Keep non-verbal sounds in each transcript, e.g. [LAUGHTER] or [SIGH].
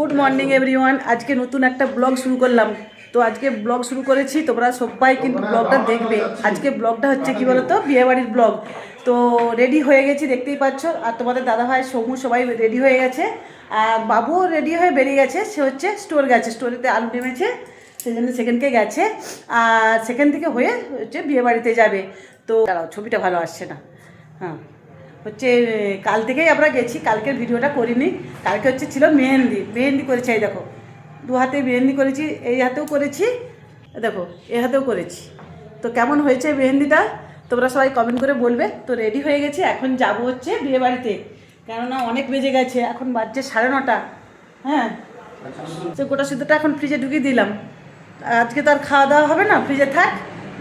Good morning everyone আজকে নতুন একটা ব্লগ শুরু করলাম। তো আজকে ব্লগ শুরু করেছি তোমরা সবাই কিন্তু ব্লগটা দেখবে। আজকে ব্লগটা হচ্ছে কি বলতো? বিয়েবাড়ির ব্লগ তো রেডি হয়ে গেছি দেখতেই পাচ্ছ। আর তোমাদের দাদাভাই সৌমু সবাই রেডি হয়ে গেছে। আর বাবুও রেডি হয়ে বেরিয়ে গেছে। সে হচ্ছে স্টোর গেছে। স্টোরেতে আলু নেমেছে। সেই জন্য সেখানকে গেছে। আর সেখান থেকে হয়ে হচ্ছে বিয়েবাড়িতে যাবে। তো দাঁড়াও ছবিটা ভালো আসছে না। হ্যাঁ। হচ্ছে, কাল থেকেই আমরা গেছি, কালকের ভিডিওটা করিনি। কালকে হচ্ছে ছিল মেহেন্দি। মেহেন্দি করেছি, এই দেখো। দু হাতে মেহেন্দি করেছি, এই হাতেও করেছি দেখো, এ হাতেও করেছি। তো কেমন হয়েছে মেহেন্দিটা? তোমরা সবাই কমেন্ট করে বলবে। তো রেডি হয়ে গেছি, এখন যাব হচ্ছে বিয়ে বাড়িতে কেননা অনেক বেজে গেছে, এখন বাজছে সাড়ে নটা। হ্যাঁ? তো গোটা সিদ্ধটা এখন ফ্রিজে ঢুকিয়ে দিলাম। আজকে তো আর খাওয়া দাওয়া হবে না ফ্রিজে থাক।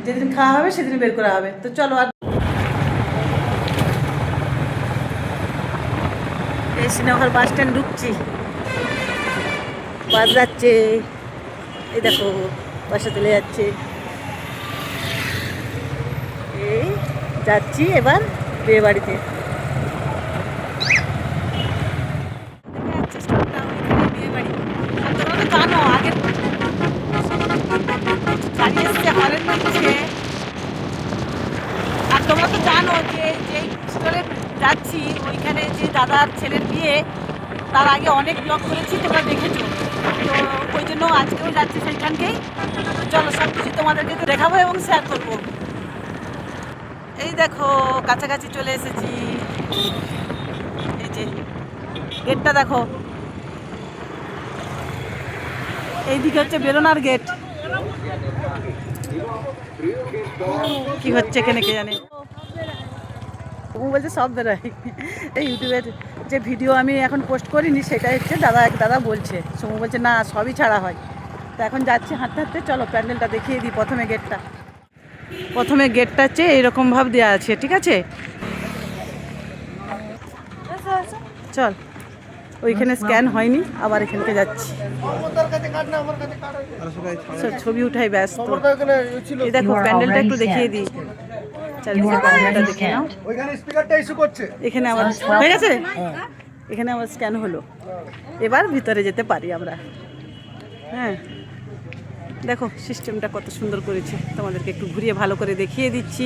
যেদিন খাওয়া হবে, সেদিন বের করা হবে। তো চলো আর শ্রীনগর বাস স্ট্যান্ড ঢুকছি। বাস যাচ্ছে। এই দেখো, বাসে চলে যাচ্ছে। এই যাচ্ছি এবার বিয়ে বাড়িতে। তোমরা তো জানো যে যেই স্টলে যাচ্ছি, ওইখানে যে দাদার বিয়ে তার আগে অনেক ব্লগ করেছি, তোমরা দেখেছ। তো ওই জন্য আজকেও যাচ্ছি সেইখানকেই চলো সব কিছু তোমাদেরকে তো দেখাবো এবং শেয়ার করব। এই দেখো, কাছাকাছি চলে এসেছি। এই যে গেটটা দেখো। এইদিকে হচ্ছে বেরোনার গেট কি হচ্ছে এখানে কে জানে? বলছে সব বেরোয়। এই ইউটিউবের যে ভিডিও আমি এখন পোস্ট করিনি সেটা হচ্ছে দাদা এক দাদা বলছে সমু বলছে না সবই ছাড়া হয়। তো এখন যাচ্ছি হাঁটতে হাঁটতে চলো প্যান্ডেলটা দেখিয়ে দিই প্রথমে গেটটা। প্রথমে গেটটা হচ্ছে এইরকম ভাব দেওয়া আছে ঠিক আছে? চল ওইখানে স্ক্যান হয়নি আবার এখানকে যাচ্ছি। ছবি উঠাই ব্যস্ত। দেখো প্যান্ডেলটা একটু দেখিয়ে দিই। চারিদিকে দেখে নাও। ওইখানে স্পিকারটা ইস্যু করছে। এখানে আবার হয়ে গেছে? এখানে আবার স্ক্যান হলো। এবার ভিতরে যেতে পারি আমরা। হ্যাঁ। দেখো সিস্টেমটা কত সুন্দর করেছে। তোমাদেরকে একটু ঘুরিয়ে ভালো করে দেখিয়ে দিচ্ছি।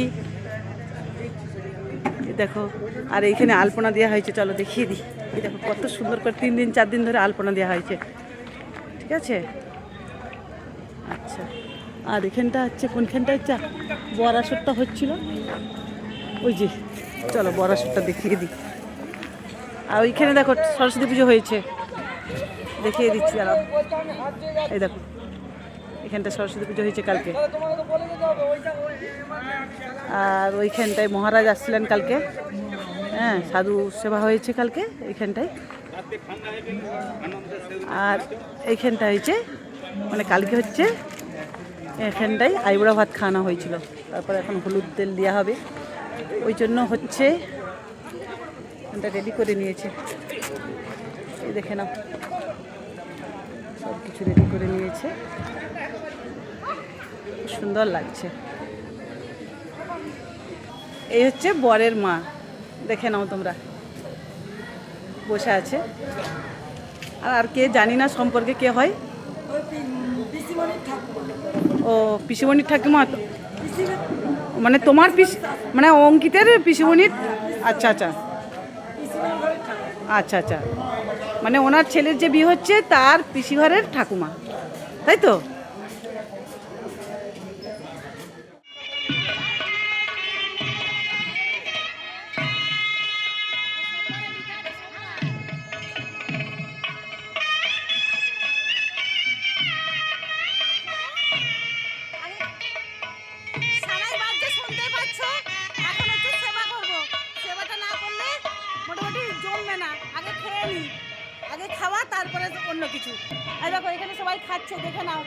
দেখো আর এইখানে আলপনা দেওয়া হয়েছে চলো দেখিয়ে দিই। এই দেখো কত সুন্দর করে তিন দিন চার দিন ধরে আলপনা দেওয়া হয়েছে। ঠিক আছে? আর এখানটা হচ্ছে কোনখানটা হচ্ছে বরাসরটা হচ্ছিল। ওই যে, চলো বরাসরটা দেখিয়ে দিই। আর ওইখানে দেখো, সরস্বতী পুজো হয়েছে। দেখিয়ে দিচ্ছি, দাঁড়াও। এই দেখো, এখানটা সরস্বতী পুজো হয়েছে কালকে। আর ওইখানটায় মহারাজ আসছিলেন কালকে। হ্যাঁ সাধু সেবা হয়েছে কালকে, এইখানটায়। আর এইখানটা হয়েছে মানে কালকে হচ্ছে এখানটায় আইবুড়া ভাত খাওয়ানো হয়েছিল। তারপর এখন হলুদ তেল দেওয়া হবে। ওই জন্য হচ্ছে এটা রেডি করে নিয়েছে। দেখে নাও। সব কিছু রেডি করে নিয়েছে। সুন্দর লাগছে। এই হচ্ছে বরের মা। দেখে নাও তোমরা। বসে আছে। আর কে জানি না সম্পর্কে কে হয়। ও, পিসিমণির ঠাকুমা মানে তোমার পিসি মানে অঙ্কিতের পিসিমণির? আচ্ছা আচ্ছা। আচ্ছা আচ্ছা। মানে ওনার ছেলের যে বিয়ে হচ্ছে, তার পিসিঘরের ঠাকুমা। তাই তো? নি আগে খাওয়া তারপরে অন্য কিছু। আর দেখো এখানে সবাই খাচ্ছে দেখে নাও।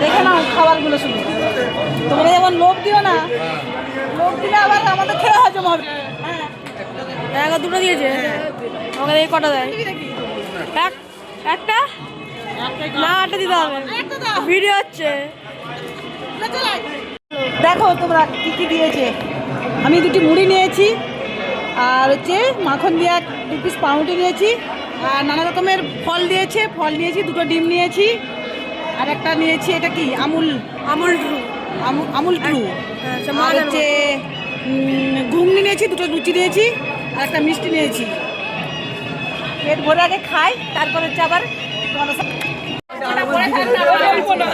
দেখে নাও খাবারগুলো শুধু। তোমরা যেমন লোভ দিও না লোভ দিলে আবার আমাদের খেয়ে হজম হবে। হ্যাঁ। দুটো দিয়েছে। আমাকে এই কটা দেয়। একটা? না একটা দিতে হবে। ভিডিও হচ্ছে। দেখো তোমরা কী কী দিয়েছে। আমি দুটি মুড়ি নিয়েছি আর হচ্ছে মাখন দিয়ে এক দু পিস পাউরুটি নিয়েছি আর নানা রকমের ফল দিয়েছে। ফল নিয়েছি দুটো ডিম নিয়েছি আর একটা নিয়েছি এটা কি? আমুল। আমল ট্রু। আমুল আমুল ট্রু। হ্যাঁ, সে আর হচ্ছে ঘুগনি নিয়েছি দুটো লুচি নিয়েছি আর একটা মিষ্টি নিয়েছি। পেট ভরে আগে খাই তারপর হচ্ছে আবার তোমাদের সাথে তুমি দাও তুমি দাও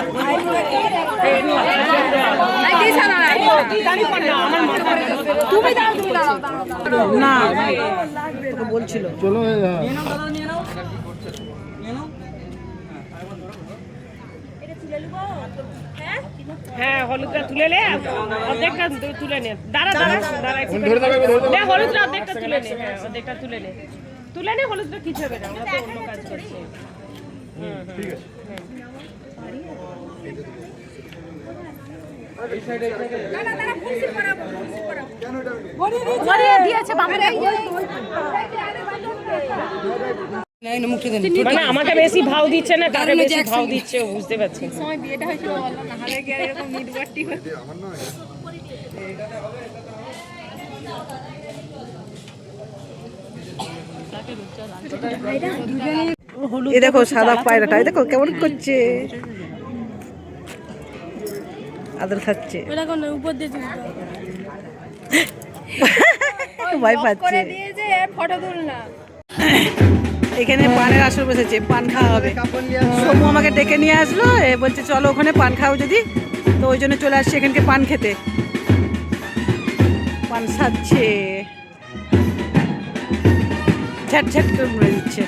না বলছিল চলো হ্যাঁ হলুদটা তুলে নে। অর্ধেকটা তুলে নে দাঁড়া দাঁড়া। দাঁড়া নে হলুদটা অর্ধেকটা তুলে নে হ্যাঁ অর্ধেকটা তুলে নে। তুলে নে হলুদটা কিছু হবে না আমরা তো অন্য কাজ করছি। মানে আমাকে বেশি ভাও দিচ্ছে না কাকে বেশি ভাও দিচ্ছে ও বুঝতে পারছি না। এ দেখো সাদা পায়রাটা দেখো কেমন করছে। আদর খাচ্ছে। উপর দিয়ে [LAUGHS] ভয় পাচ্ছে। এখানে পানের আসর বসেছে পান খাওয়া হবে। সমু আমাকে ডেকে নিয়ে আসলো এ বলছে চলো ওখানে পান খাও যদি তো ওই জন্য চলে আসছে এখানকে পান খেতে। পান সাজছে ঝ্যাট ঝ্যাট করে মরে দিচ্ছে।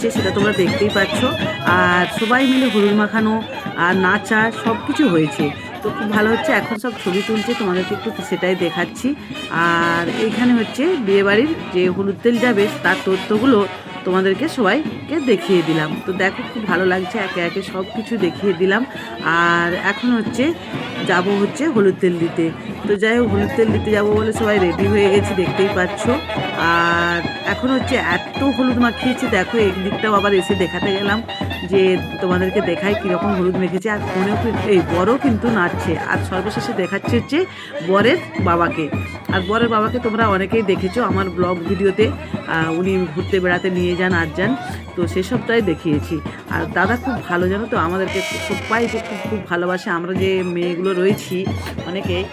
হচ্ছে সেটা তোমরা দেখতেই পাচ্ছ। আর সবাই মিলে হলুদ মাখানো আর নাচা সব কিছু হয়েছে। তো খুব ভালো হচ্ছে, এখন সব ছবি তুলছে, তোমাদেরকে একটু সেটাই দেখাচ্ছি। আর এইখানে হচ্ছে বিয়েবাড়ির যে হলুদ তেল যাবে, তার তথ্যগুলো তোমাদেরকে সবাইকে দেখিয়ে দিলাম। তো দেখো খুব ভালো লাগছে, একে একে সব কিছু দেখিয়ে দিলাম। আর এখন হচ্ছে যাব হচ্ছে হলুদ তেল দিতে। তো যাই হোক, হলুদ তেল দিতে যাব বলে সবাই রেডি হয়ে গেছি, দেখতেই পাচ্ছ। আর এখন হচ্ছে এত হলুদ মাখিয়েছি, দেখো এই দিকটাও আবার এসে দেখাতে গেলাম। যে তোমাদেরকে দেখায় কীরকম হলুদ মেখেছে, আর ফোনেও কি- এই বড়ও কিন্তু নাচছে। আর সর্বশেষে দেখাচ্ছে হচ্ছে বরের বাবাকে। আর বরের বাবাকে তোমরা অনেকেই দেখেছ আমার ব্লগ ভিডিওতে। উনি ঘুরতে বেড়াতে নিয়ে যান, আর যান। তো সেসবটাই দেখিয়েছি। আর দাদা খুব ভালো, জানো তো, আমাদেরকে সবাইকে খুব খুব ভালোবাসে। আমরা যে মেয়েগুলো রয়েছি অনেকে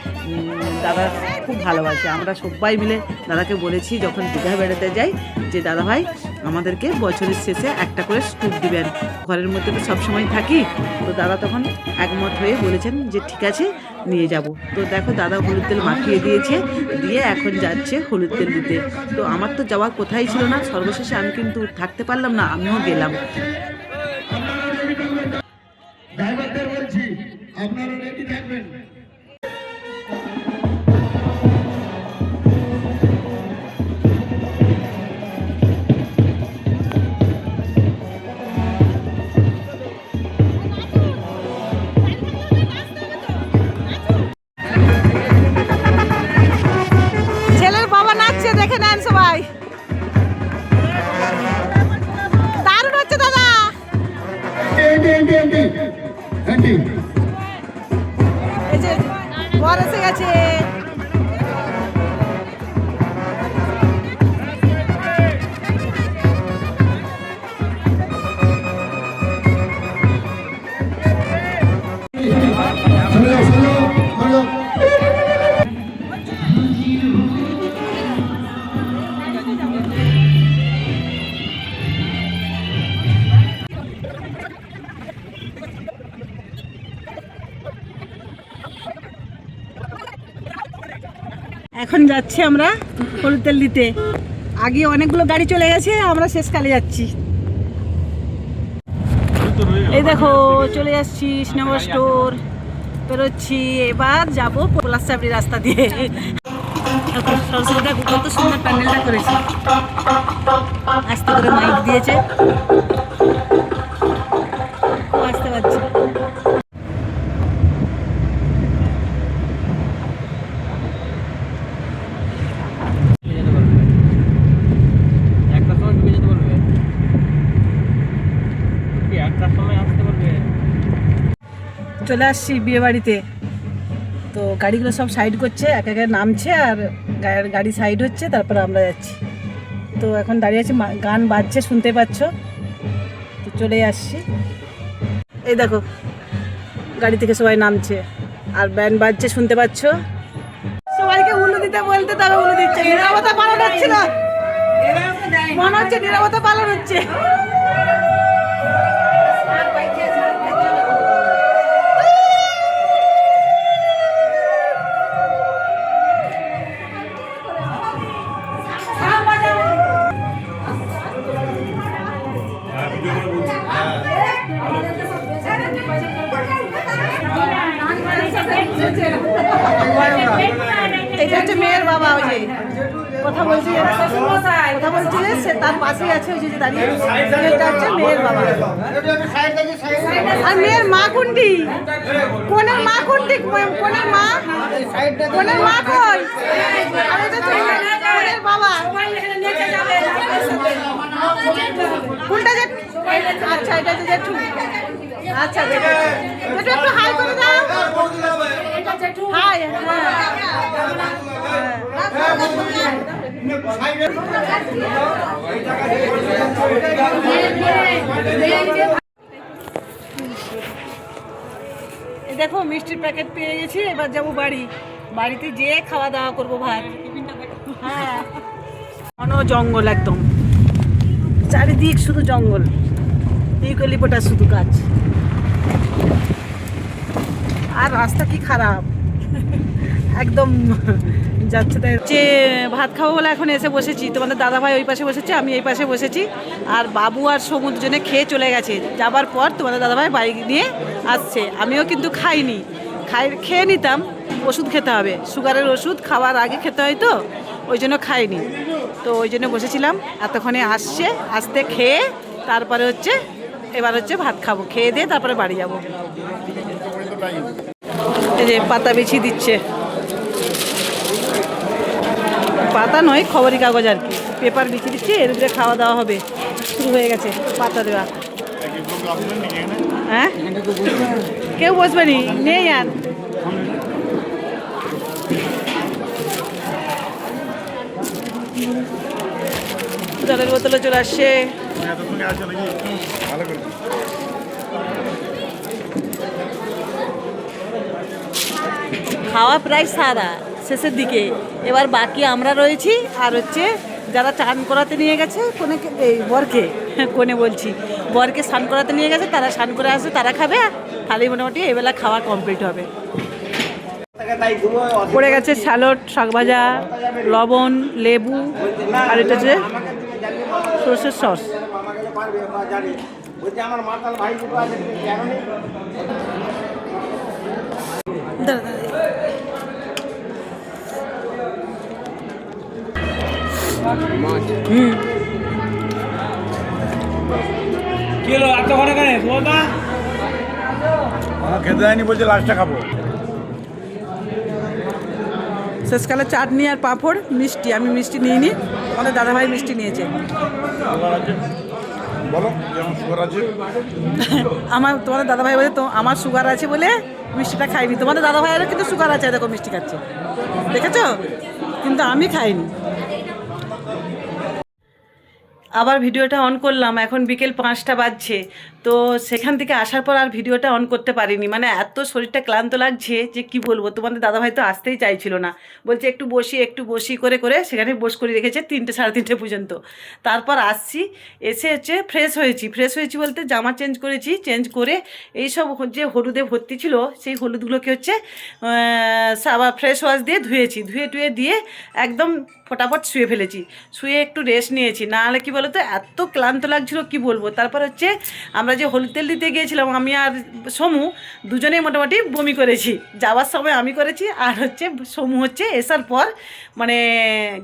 দাদা খুব ভালোবাসে। আমরা সবাই মিলে দাদাকে বলেছি, যখন দীঘা বেড়াতে যাই, যে দাদা ভাই আমাদেরকে বছরের শেষে একটা করে স্টুপ দিবেন। ঘরের মধ্যে তো সবসময় থাকি। তো দাদা তখন একমত হয়ে বলেছেন যে, ঠিক আছে, নিয়ে যাব। তো দেখো, দাদা হলুদ তেল মাখিয়ে দিয়েছে, দিয়ে এখন যাচ্ছে হলুদ তেল দিতে। তো আমার তো যাওয়ার কোথায় ছিল না, সর্বশেষে আমি কিন্তু থাকতে পারলাম না, আমিও গেলাম। আপনারা এখন যাচ্ছি আমরা হলুদ তেল দিতে। আগে অনেকগুলো গাড়ি চলে গেছে, আমরা শেষকালে যাচ্ছি। এই দেখো, চলে যাচ্ছি শ্রীনগর স্টোর। বেরোচ্ছি, এবার যাব পলাশ চাপড়ি রাস্তা দিয়ে। সরস্বতী কত সুন্দর প্যান্ডেলটা করেছে। আস্তে করে মাইক দিয়েছে ও আসতে পারছি একটা সময় ঢুকে যেতে বলবে কি একটার সময় আসতে বলবে চলে আসছি বিয়ে বাড়িতে। তো গাড়িগুলো সব সাইড করছে, এক একে নামছে আর গাড়ি সাইড হচ্ছে, তারপরে আমরা যাচ্ছি। তো এখন দাঁড়িয়ে আছি গান বাজছে, শুনতে পাচ্ছ? তো চলে আসছি। এই দেখো, গাড়ি থেকে সবাই নামছে আর ব্যান্ড বাজছে, শুনতে পাচ্ছ? সবাইকে উলু দিতে বলতে তবে উলু দিচ্ছে নিরাপত্তা পালন হচ্ছে না। মনে হচ্ছে নিরাপত্তা পালন হচ্ছে। হচ্ছে মেয়ের বাবা ওই যে কথা বলছি কথা বলছি যে সে তার পাশেই আছে ওই যে যে দাঁড়িয়ে এটা হচ্ছে মেয়ের বাবা। আর মেয়ের মা কোনটি? কোনের মা কোনটি? কোনের মা? কোনের মা কই? বাবা। কোনটা যে আচ্ছা এটা জেঠু। আচ্ছা জেঠু। একটু হাই দেখো, মিষ্টির প্যাকেট পেয়ে গেছি, এবার যাব বাড়ি। বাড়িতে যেয়ে খাওয়া দাওয়া করব ভাত। হ্যাঁ। ঘন জঙ্গল একদম। চারিদিক শুধু জঙ্গল। ইউক্যালিপটাস শুধু গাছ। আর রাস্তা কি খারাপ? একদম যাচ্ছে তাই। যে ভাত খাব বলে এখন এসে বসেছি, তোমাদের দাদাভাই ওই পাশে বসেছে, আমি এই পাশে বসেছি, আর বাবু আর সমুদ্র জন্য খেয়ে চলে গেছে। যাবার পর তোমাদের দাদাভাই বাইক নিয়ে আসছে। আমিও কিন্তু খাইনি। খাই, খেয়ে নিতাম, ওষুধ খেতে হবে। সুগারের ওষুধ খাওয়ার আগে খেতে হয় তো, ওই জন্য খাইনি। তো ওই জন্য বসেছিলাম, এতক্ষণে আসছে, আসতে খেয়ে তারপরে হচ্ছে, এবার হচ্ছে ভাত খাব। খেয়ে দিয়ে তারপরে বাড়ি যাব। যে পাতা বিছিয়ে দিচ্ছে। পাতা নয়, খবরের কাগজ আর কি। পেপার বিছিয়ে দিচ্ছে, এর উপরে খাওয়া দাওয়া হবে। শুরু হয়ে গেছে পাতা দেওয়া। হ্যাঁ? কেউ বসবে নি? নেই আর। জলের বোতলে চলে আসছে। খাওয়া প্রায় সারা শেষের দিকে। এবার বাকি আমরা রয়েছি, আর হচ্ছে যারা চান করাতে নিয়ে গেছে কোনেকে এই বরকে, কোনে বলছি, বরকে স্নান করাতে নিয়ে গেছে, তারা স্নান করে আসে তারা খাবে তাহলে মোটামুটি এবেলা খাওয়া কমপ্লিট হবে। পড়ে গেছে স্যালড শাকভাজা লবণ, লেবু, আর এটা হচ্ছে সর্ষের সস। আমার মাতাল ভাই দুটো আছে কেন নেই দাঁড়া, দাঁড়া। হুম। কি হলো? খেতে দেয়নি বলছে লাস্টটা খাব। শেষকালে চাটনি আর পাঁপড় মিষ্টি। আমি মিষ্টি নিইনি আমাদের দাদাভাই মিষ্টি নিয়েছে। বলো সুগার আছে। আমার তোমাদের দাদাভাই বলে তো আমার সুগার আছে বলে মিষ্টিটা খাইনি। তোমাদের দাদাভাইয়েরও কিন্তু সুগার আছে দেখো মিষ্টি খাচ্ছে। দেখেছ? কিন্তু আমি খাইনি। আবার ভিডিওটা অন করলাম এখন বিকেল পাঁচটা বাজছে। তো সেখান থেকে আসার পর আর ভিডিওটা অন করতে পারিনি। মানে এত শরীরটা ক্লান্ত লাগছে যে কি বলব? তোমাদের দাদাভাই তো আসতেই চাইছিল না। বলছে একটু বসি একটু বসি করে করে সেখানে বস করে রেখেছে তিনটে, সাড়ে তিনটে পর্যন্ত। তারপর আসছি, এসে হচ্ছে ফ্রেশ হয়েছি। ফ্রেশ হয়েছি বলতে জামা চেঞ্জ করেছি চেঞ্জ করে এই সব যে হলুদে ভর্তি ছিল, সেই হলুদগুলোকে হচ্ছে আবার ফ্রেশ ওয়াশ দিয়ে ধুয়েছি। ধুয়ে টুয়ে দিয়ে একদম ফটাফট শুয়ে ফেলেছি। শুয়ে একটু রেস্ট নিয়েছি। না হলে কী বলো তো এত ক্লান্ত লাগছিল, কি বলব? তারপর হচ্ছে আমরা যে হলুদ তেল দিতে গিয়েছিলাম, আমি আর সমু দুজনেই মোটামুটি বমি করেছি। যাওয়ার সময় আমি করেছি, আর হচ্ছে সমু হচ্ছে এসার পর মানে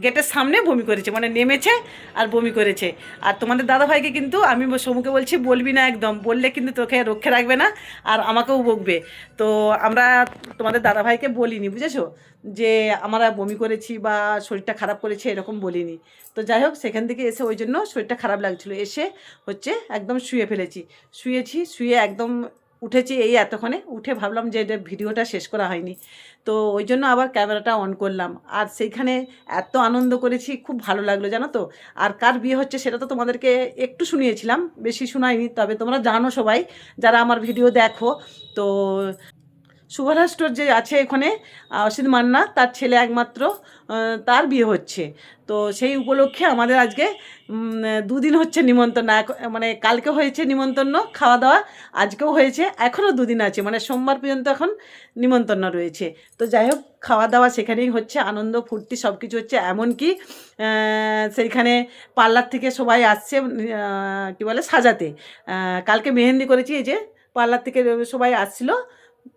গেটের সামনে বমি করেছে মানে নেমেছে আর বমি করেছে। আর তোমাদের দাদাভাইকে কিন্তু আমি সমুকে বলছি, বলবি না একদম, বললে কিন্তু তোকে রক্ষে রাখবে না, আর আমাকেও বকবে। তো আমরা তোমাদের দাদাভাইকে বলিনি, বুঝেছ? যে আমরা বমি করেছি বা শরীরটা খারাপ করেছে এরকম বলিনি। তো যাই হোক, সেখান থেকে এসে ওই জন্য শরীরটা খারাপ লাগছিল। এসে হচ্ছে একদম শুয়ে ফেলেছি। শুয়েছি, শুয়ে একদম উঠেছি এই এতক্ষণে। উঠে ভাবলাম যে এটা ভিডিওটা শেষ করা হয়নি। তো ওই জন্য আবার ক্যামেরাটা অন করলাম। আর সেইখানে এত আনন্দ করেছি, খুব ভালো লাগল, জানো তো? আর কার বিয়ে হচ্ছে সেটা তো তোমাদেরকে একটু শুনিয়েছিলাম, বেশি শোনাইনি তবে তোমরা জানো সবাই, যারা আমার ভিডিও দেখো, তো সুভারা স্টোর যে আছে এখানে অসিত মান্না, তার ছেলে একমাত্র তার বিয়ে হচ্ছে। তো সেই উপলক্ষে আমাদের আজকে দুদিন হচ্ছে নিমন্ত্রণ মানে কালকে হয়েছে নিমন্ত্রণ খাওয়া দাওয়া আজকেও হয়েছে, এখনও দুদিন আছে মানে সোমবার পর্যন্ত এখন নিমন্ত্রণ রয়েছে। তো যাই হোক খাওয়া দাওয়া সেখানেই হচ্ছে, আনন্দ, ফুর্তি সব কিছু হচ্ছে, এমনকি সেইখানে পার্লার থেকে সবাই আসছে কী বলে, সাজাতে। কালকে মেহেন্দি করেছি, এই যে পার্লার থেকে সবাই আসছিল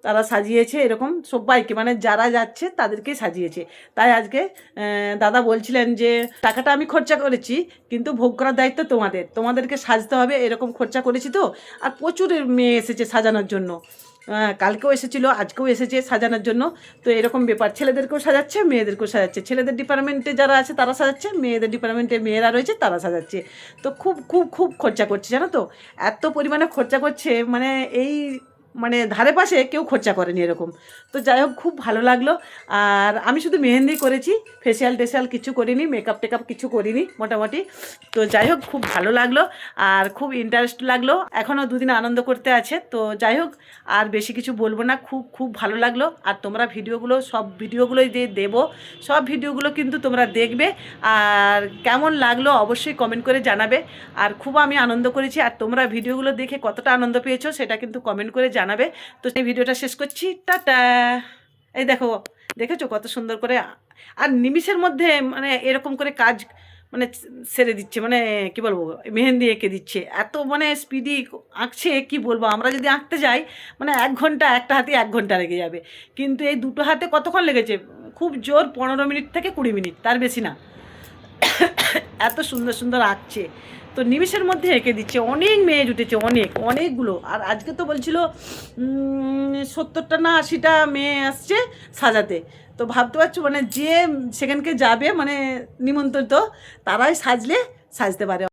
তারা সাজিয়েছে এরকম, সবাইকে মানে যারা যাচ্ছে তাদেরকেই সাজিয়েছে। তাই আজকে দাদা বলছিলেন যে, টাকাটা আমি খরচা করেছি, কিন্তু ভোগ করার দায়িত্ব তোমাদের। তোমাদেরকে সাজতে হবে, এরকম খরচা করেছি তো। আর প্রচুর মেয়ে এসেছে সাজানোর জন্য। কালকেও এসেছিল, আজকেও এসেছে সাজানোর জন্য। তো এরকম ব্যাপার। ছেলেদেরকেও সাজাচ্ছে, মেয়েদেরকেও সাজাচ্ছে। ছেলেদের ডিপার্টমেন্টে যারা আছে তারা সাজাচ্ছে, মেয়েদের ডিপার্টমেন্টে মেয়েরা রয়েছে তারা সাজাচ্ছে। তো খুব খুব খুব খরচা করছে, জানো তো? এত পরিমাণে খরচা করছে মানে এই মানে ধারে পাশে কেউ খরচা করেনি এরকম। তো যাই হোক, খুব ভালো লাগল। আর আমি শুধু মেহেন্দি করেছি ফেসিয়াল টেসিয়াল কিছু করিনি মেকআপ টেকআপ কিছু করিনি মোটামুটি। তো যাই হোক, খুব ভালো লাগল আর খুব ইন্টারেস্ট লাগল। এখনও দুদিন আনন্দ করতে আছে। তো যাই হোক, আর বেশি কিছু বলব না। খুব খুব ভালো লাগল। আর তোমরা ভিডিওগুলো, সব ভিডিওগুলোই দিয়ে দেবো। সব ভিডিওগুলো কিন্তু তোমরা দেখবে। আর কেমন লাগল অবশ্যই কমেন্ট করে জানাবে। আর খুব আমি আনন্দ করেছি। আর তোমরা ভিডিওগুলো দেখে কতটা আনন্দ পেয়েছ, সেটা কিন্তু কমেন্ট করে জানাবে। তো সেই ভিডিওটা শেষ করছি। টাটা! এই দেখো, দেখেছ কত সুন্দর করে? আর নিমিষের মধ্যে মানে এরকম করে কাজ মানে সেরে দিচ্ছে মানে কি বলব, মেহেন্দি এঁকে দিচ্ছে। এত মানে স্পিডি আঁকছে, কি বলব? আমরা যদি আঁকতে যাই মানে এক ঘণ্টা একটা হাতে এক ঘণ্টা লেগে যাবে। কিন্তু এই দুটো হাতে কতক্ষণ লেগেছে? খুব জোর পনেরো মিনিট থেকে কুড়ি মিনিট, তার বেশি না। [COUGHS] এত সুন্দর সুন্দর আঁকছে। তো নিমেষের মধ্যে এঁকে দিচ্ছে, অনেক মেয়ে জুটেছে, অনেক, অনেকগুলো। আর আজকে তো বলছিল সত্তরটা না আশিটা মেয়ে আসছে সাজাতে। তো ভাবতে পারছ মানে যে সেখানকে যাবে মানে নিমন্ত্রিত, তারাই সাজলে সাজতে পারে।